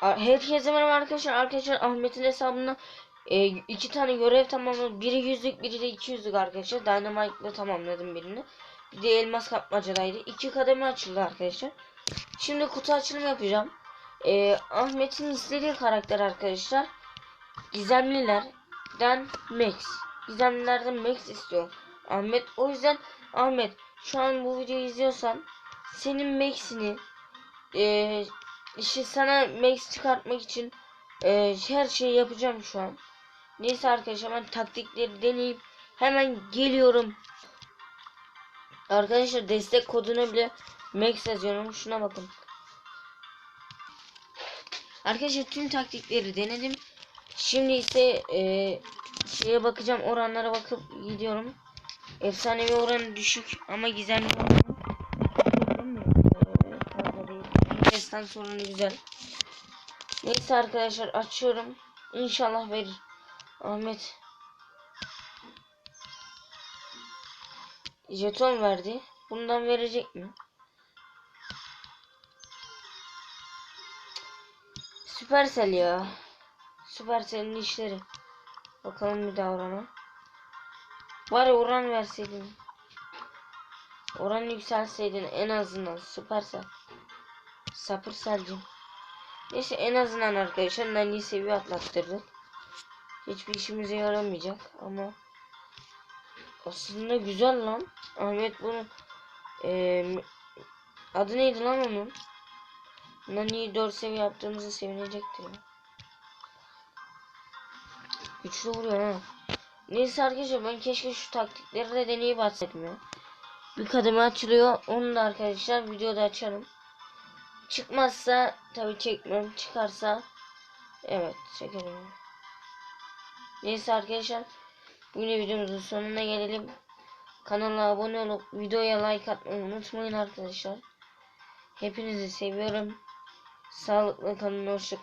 Herkese merhaba arkadaşlar. Arkadaşlar Ahmet'in hesabına e, iki tane görev tamamladım. Biri yüzlük, biri de iki yüzlük arkadaşlar. Dynamite'la tamamladım birini. Bir de elmas kapmacadaydı. İki kademe açıldı arkadaşlar. Şimdi kutu açılımı yapacağım. E, Ahmet'in istediği karakter arkadaşlar. Gizemlilerden Max. Gizemlilerden Max istiyor. Ahmet o yüzden Ahmet şu an bu videoyu izliyorsan senin Max'ini e, işte sana max çıkartmak için e, her şeyi yapacağım şu an. Neyse arkadaşlar ben taktikleri deneyip hemen geliyorum. Arkadaşlar destek koduna bile max yazıyorum. Şuna bakın. Arkadaşlar tüm taktikleri denedim. Şimdi ise e, şeye bakacağım oranlara bakıp gidiyorum. Efsanevi oranı düşük ama gizemli Destan sorunu güzel. Neyse arkadaşlar açıyorum. İnşallah verir. Ahmet. Jeton verdi. Bundan verecek mi? Süpersel ya. Süpersel'in işleri. Bakalım bir daha orana. Ya oran verseydin. Oran yükselseydin en azından Süpersel. Sapırselcim. Neyse en azından arkadaşlar Nani'yi seviye atlattırdık. Hiçbir işimize yaramayacak ama aslında güzel lan. Ahmet bunu eee adı neydi lan onun? Nani'yi 4 seviye yaptığımızı sevinecektir. Güçlü vuruyor ha. Neyse arkadaşlar ben keşke şu taktikleri de deneyip ya. Bir kademe açılıyor. Onu da arkadaşlar videoda açarım. Çıkmazsa tabi çekmem. Çıkarsa evet çekerim. Neyse arkadaşlar bugün videomuzun sonuna gelelim. Kanala abone olup videoya like atmayı unutmayın arkadaşlar. Hepinizi seviyorum. Sağlıklı kalın, hoşça.